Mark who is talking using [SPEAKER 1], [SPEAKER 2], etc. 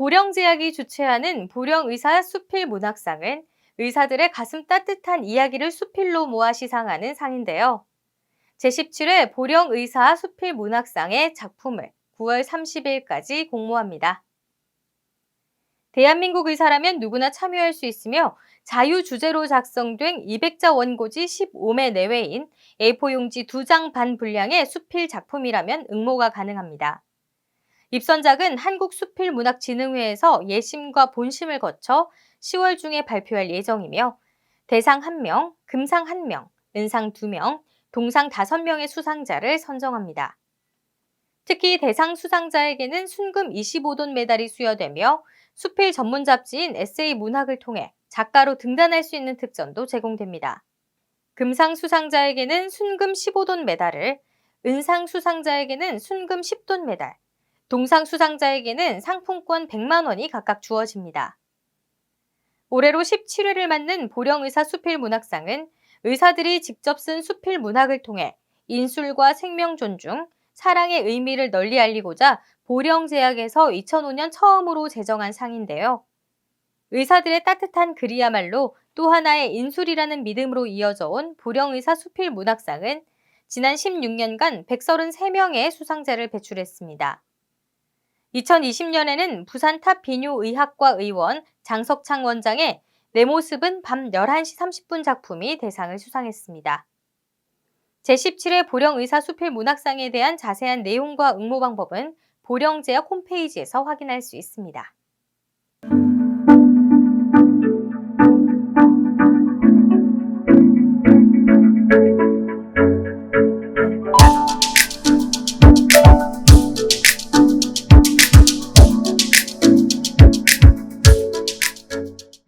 [SPEAKER 1] 보령제약이 주최하는 보령의사 수필 문학상은 의사들의 가슴 따뜻한 이야기를 수필로 모아 시상하는 상인데요. 제17회 보령의사 수필 문학상의 작품을 9월 30일까지 공모합니다. 대한민국 의사라면 누구나 참여할 수 있으며 자유 주제로 작성된 200자 원고지 15매 내외인 A4 용지 2장 반 분량의 수필 작품이라면 응모가 가능합니다. 입선작은 한국수필문학진흥회에서 예심과 본심을 거쳐 10월 중에 발표할 예정이며 대상 1명, 금상 1명, 은상 2명, 동상 5명의 수상자를 선정합니다. 특히 대상 수상자에게는 순금 25돈 메달이 수여되며 수필 전문 잡지인 에세이 문학을 통해 작가로 등단할 수 있는 특전도 제공됩니다. 금상 수상자에게는 순금 15돈 메달을, 은상 수상자에게는 순금 10돈 메달, 동상 수상자에게는 상품권 100만 원이 각각 주어집니다. 올해로 17회를 맞는 보령의사 수필 문학상은 의사들이 직접 쓴 수필 문학을 통해 인술과 생명 존중, 사랑의 의미를 널리 알리고자 보령제약에서 2005년 처음으로 제정한 상인데요. 의사들의 따뜻한 글이야말로 또 하나의 인술이라는 믿음으로 이어져 온 보령의사 수필 문학상은 지난 16년간 133명의 수상자를 배출했습니다. 2020년에는 부산 탑 비뇨의학과 의원 장석창 원장의 내 모습은 밤 11시 30분 작품이 대상을 수상했습니다. 제17회 보령의사 수필 문학상에 대한 자세한 내용과 응모 방법은 보령제약 홈페이지에서 확인할 수 있습니다.